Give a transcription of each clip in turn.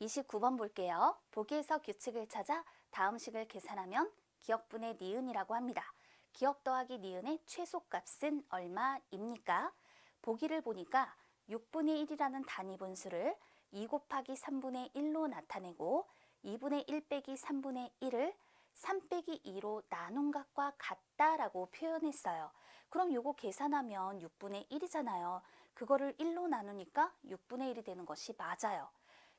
29번 볼게요. 보기에서 규칙을 찾아 다음 식을 계산하면 기억분의 니은이라고 합니다. 기억 더하기 니은의 최소값은 얼마입니까? 보기를 보니까 6분의 1이라는 단위 분수를 2 곱하기 3분의 1로 나타내고 2분의 1 빼기 3분의 1을 3 빼기 2로 나눈 것과 같다라고 표현했어요. 그럼 요거 계산하면 6분의 1이잖아요. 그거를 1로 나누니까 6분의 1이 되는 것이 맞아요.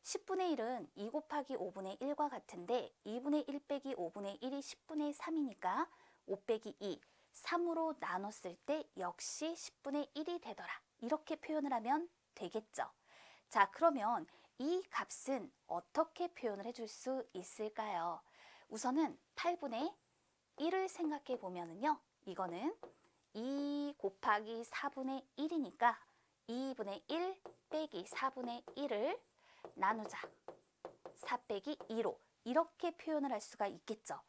10분의 1은 2 곱하기 5분의 1과 같은데 2분의 1 빼기 5분의 1이 10분의 3이니까 5 빼기 2, 3으로 나눴을 때 역시 10분의 1이 되더라. 이렇게 표현을 하면 되겠죠. 자, 그러면 이 값은 어떻게 표현을 해줄 수 있을까요? 우선은 8분의 1을 생각해 보면은요. 이거는 2 곱하기 4분의 1이니까 2분의 1 빼기 4분의 1을 나누자. 4 빼기 2로 이렇게 표현을 할 수가 있겠죠.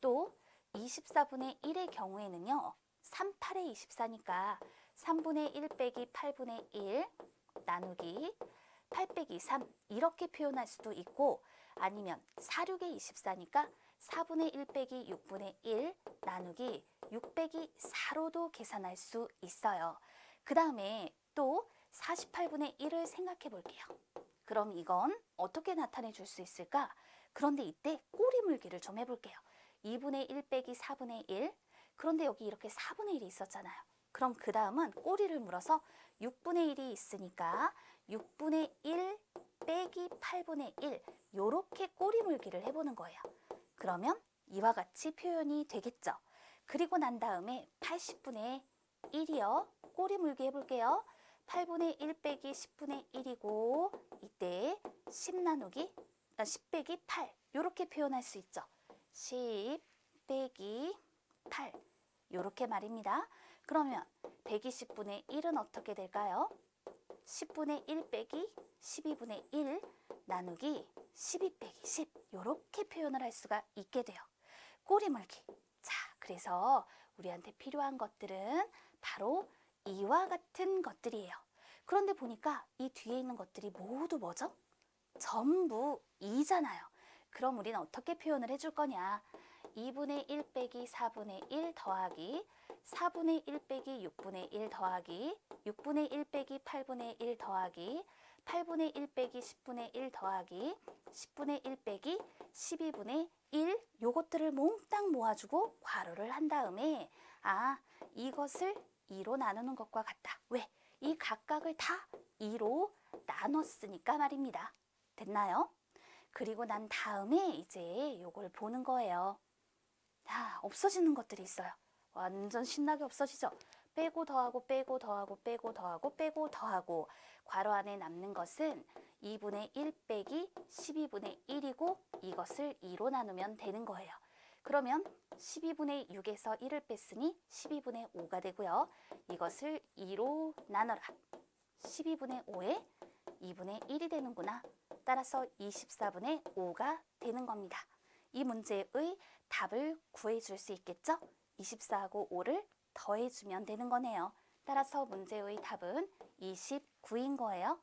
또 24분의 1의 경우에는요. 3, 8의 24니까 3분의 1 빼기 8분의 1 나누기 8 빼기 3 이렇게 표현할 수도 있고 아니면 4, 6의 24니까 4분의 1 빼기 6분의 1 나누기 6 빼기 4로도 계산할 수 있어요. 그 다음에 또 48분의 1을 생각해 볼게요. 그럼 이건 어떻게 나타내 줄 수 있을까? 그런데 이때 꼬리 물기를 좀 해볼게요. 2분의 1 빼기 4분의 1 그런데 여기 이렇게 4분의 1이 있었잖아요. 그럼 그 다음은 꼬리를 물어서 6분의 1이 있으니까 6분의 1 빼기 8분의 1 요렇게 꼬리 물기를 해보는 거예요. 그러면 이와 같이 표현이 되겠죠. 그리고 난 다음에 80분의 1이요. 꼬리 물기 해볼게요. 8분의 1 빼기 10분의 1이고 이때 10 나누기 10 빼기 8 이렇게 표현할 수 있죠. 10 빼기 8 이렇게 말입니다. 그러면 120분의 1은 어떻게 될까요? 10분의 1 빼기 12분의 1 나누기 12 빼기 10 이렇게 표현을 할 수가 있게 돼요. 꼬리 물기. 자, 그래서 우리한테 필요한 것들은 바로 이와 같은 것들이에요. 그런데 보니까 이 뒤에 있는 것들이 모두 뭐죠? 전부 2잖아요. 그럼 우리는 어떻게 표현을 해줄 거냐? 2분의 1 빼기 4분의 1 더하기 4분의 1 빼기 6분의 1 더하기 6분의 1 빼기 8분의 1 더하기 8분의 1 빼기 10분의 1 더하기 10분의 1 빼기 12분의 1 요것들을 몽땅 모아주고 괄호를 한 다음에 아 이것을 2로 나누는 것과 같다. 왜? 이 각각을 다 2로 나눴으니까 말입니다. 됐나요? 그리고 난 다음에 이제 요걸 보는 거예요. 자, 없어지는 것들이 있어요. 완전 신나게 없어지죠? 빼고 더하고 빼고 더하고 빼고 더하고 빼고 더하고 괄호 안에 남는 것은 2분의 1 빼기 12분의 1이고 이것을 2로 나누면 되는 거예요. 그러면 12분의 6에서 1을 뺐으니 12분의 5가 되고요. 이것을 2로 나눠라. 12분의 5에 2분의 1이 되는구나. 따라서 24분의 5가 되는 겁니다. 이 문제의 답을 구해줄 수 있겠죠? 24하고 5를 더해주면 되는 거네요. 따라서 문제의 답은 29인 거예요.